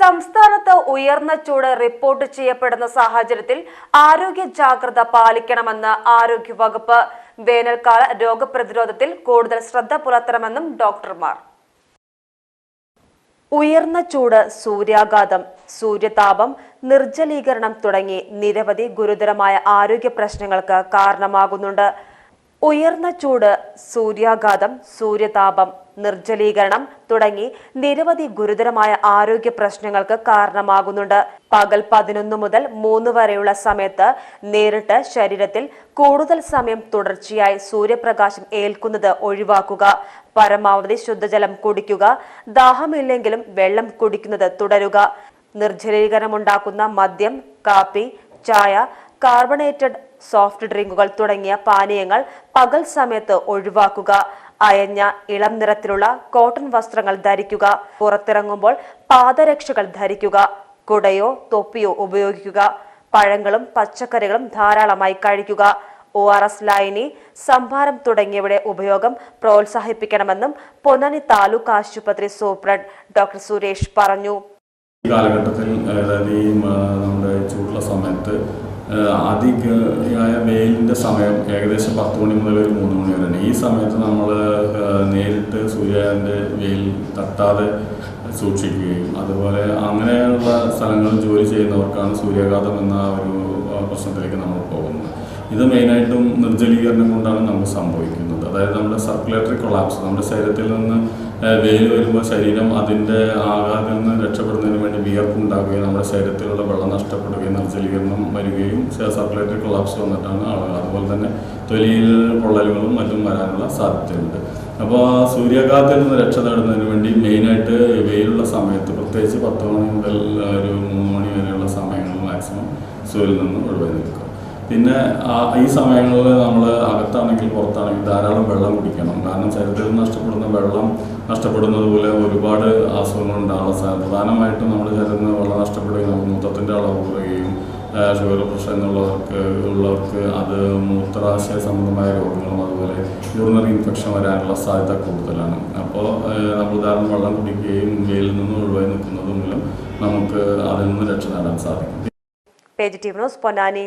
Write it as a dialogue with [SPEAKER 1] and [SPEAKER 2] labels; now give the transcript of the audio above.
[SPEAKER 1] സംസ്ഥാനത്ത് ഉയർന്ന ചൂട് റിപ്പോർട്ട് ചെയ്യപ്പെടുന്ന സാഹചര്യത്തിൽ ആരോഗ്യ ജാഗ്രത പാലിക്കണമെന്ന് ആരോഗ്യവകുപ്പ്. വേനൽക്കാല രോഗപ്രതിരോധത്തിൽ കൂടുതൽ ശ്രദ്ധ പുലർത്തണമെന്നും ഡോക്ടർമാർ. ഉയർന്ന ചൂട് സൂര്യാഘാതം സൂര്യതാപം നിർജലീകരണം തുടങ്ങി നിരവധി ഗുരുതരമായ ആരോഗ്യ പ്രശ്നങ്ങൾക്ക് കാരണമാകുന്നുണ്ട്. ഉയർന്ന ചൂട് സൂര്യാഘാതം സൂര്യതാപം നിർജലീകരണം തുടങ്ങി നിരവധി ഗുരുതരമായ ആരോഗ്യ പ്രശ്നങ്ങൾക്ക് കാരണമാകുന്നുണ്ട്. പകൽ പതിനൊന്ന് മുതൽ മൂന്ന് വരെയുള്ള സമയത്ത് നേരിട്ട് ശരീരത്തിൽ കൂടുതൽ സമയം തുടർച്ചയായി സൂര്യപ്രകാശം ഏൽക്കുന്നത് ഒഴിവാക്കുക. പരമാവധി ശുദ്ധജലം കുടിക്കുക ദാഹമില്ലെങ്കിലും വെള്ളം കുടിക്കുന്നത് തുടരുക. നിർജലീകരണമുണ്ടാക്കുന്ന മദ്യം കാപ്പി ചായ കാർബണേറ്റഡ് സോഫ്റ്റ് ഡ്രിങ്കുകൾ തുടങ്ങിയ പാനീയങ്ങൾ പകൽ സമയത്ത് ഒഴിവാക്കുക. അയഞ്ഞ ഇളം നിറത്തിലുള്ള കോട്ടൺ വസ്ത്രങ്ങൾ ധരിക്കുക. പുറത്തിറങ്ങുമ്പോൾ പാദരക്ഷകൾ ധരിക്കുക. കുടയോ തൊപ്പിയോ ഉപയോഗിക്കുക. പഴങ്ങളും പച്ചക്കറികളും ധാരാളമായി കഴിക്കുക. ഒ ആർ എസ് ലൈനി സംഭാരം തുടങ്ങിയവയുടെ ഉപയോഗം പ്രോത്സാഹിപ്പിക്കണമെന്നും പൊന്നാനി താലൂക്ക് ആശുപത്രി സൂപ്രണ്ട് ഡോക്ടർ സുരേഷ് പറഞ്ഞു.
[SPEAKER 2] ഈ കാലഘട്ടത്തിൽ അതായത് ഈ നമ്മുടെ ചൂടുള്ള സമയത്ത് അധികമായ വെയിലിന്റെ സമയം ഏകദേശം പത്ത് മണി മുതൽ ഒരു മൂന്ന് മണി വരെയാണ്. ഈ സമയത്ത് നമ്മൾ നേരിട്ട് സൂര്യന്റെ വെയിൽ തട്ടാതെ സൂക്ഷിക്കുകയും അതുപോലെ അങ്ങനെയുള്ള സ്ഥലങ്ങളിൽ ജോലി ചെയ്യുന്നവർക്കാണ് സൂര്യാഘാതം എന്ന ഒരു പ്രശ്നത്തിലേക്ക് നമ്മൾ പോകുന്നത്. ഇത് മെയിനായിട്ടും നിർജലീകരണം കൊണ്ടാണ് നമുക്ക് സംഭവിക്കുന്നത്. അതായത് നമ്മുടെ സർക്കുലേറ്ററി കൊളാപ്സ് നമ്മുടെ ശരീരത്തിൽ നിന്ന് വെയിൽ വരുമ്പോൾ ശരീരം അതിന്റെ ആഘാതത്തിൽ നിന്ന് രക്ഷപ്പെടുന്നതിന് വേണ്ടി വിയർപ്പുണ്ടാകുകയും നമ്മുടെ ശരീരത്തിലുള്ള വെള്ളം നഷ്ടപ്പെടുകയും നിർജലീകരണം വരികയും സർക്കുലേറ്ററി കൊളാപ്സ് വന്നിട്ടാണ് ആളുകൾ. അതുപോലെ തന്നെ തൊലിയിൽ പൊള്ളലുകളും മറ്റും വരാനുള്ള സാധ്യതയുണ്ട്. അപ്പോൾ സൂര്യാഘാതത്തിൽ നിന്ന് രക്ഷ നേടുന്നതിന് വേണ്ടി മെയിനായിട്ട് വെയിലുള്ള സമയത്ത് പ്രത്യേകിച്ച് പത്ത് മണി മുതൽ ഒരു മൂന്ന് മണി വരെയുള്ള സമയങ്ങളിൽ മാക്സിമം സൂര്യനിൽ നിന്ന് ഒഴിവായി നിൽക്കുക. പിന്നെ ഈ സമയങ്ങളിൽ നമ്മൾ അകത്താണെങ്കിൽ പുറത്താണെങ്കിൽ ധാരാളം വെള്ളം കുടിക്കണം. കാരണം ശരീരത്തിൽ നഷ്ടപ്പെടുന്ന വെള്ളം നഷ്ടപ്പെടുന്നത് പോലെ ഒരുപാട് അസുഖങ്ങൾ ഉണ്ടാകാനുള്ള സാധ്യത. പ്രധാനമായിട്ടും നമ്മുടെ ശരീരത്തിൽ നിന്ന് വെള്ളം നഷ്ടപ്പെടുകയും നമുക്ക് മൂത്രത്തിന്റെ അളവ് കുറയുകയും ഷുഗർ പ്രഷർ എന്നുള്ളവർക്ക് ഉള്ളവർക്ക് അത് മൂത്രാശയ സംബന്ധമായ രോഗങ്ങളും അതുപോലെ യൂറിനറി ഇൻഫെക്ഷൻ വരാനുള്ള സാധ്യത കൂടുതലാണ്. അപ്പോൾ നമ്മൾ ധാരാളം വെള്ളം കുടിക്കുകയും വെയിലിൽ നിന്ന് ഒഴിവായി നിൽക്കുന്നത് മൂലം നമുക്ക് അതിൽ നിന്ന് രക്ഷ നേടാൻ സാധിക്കും.
[SPEAKER 1] പേജ് പൊന്നാനി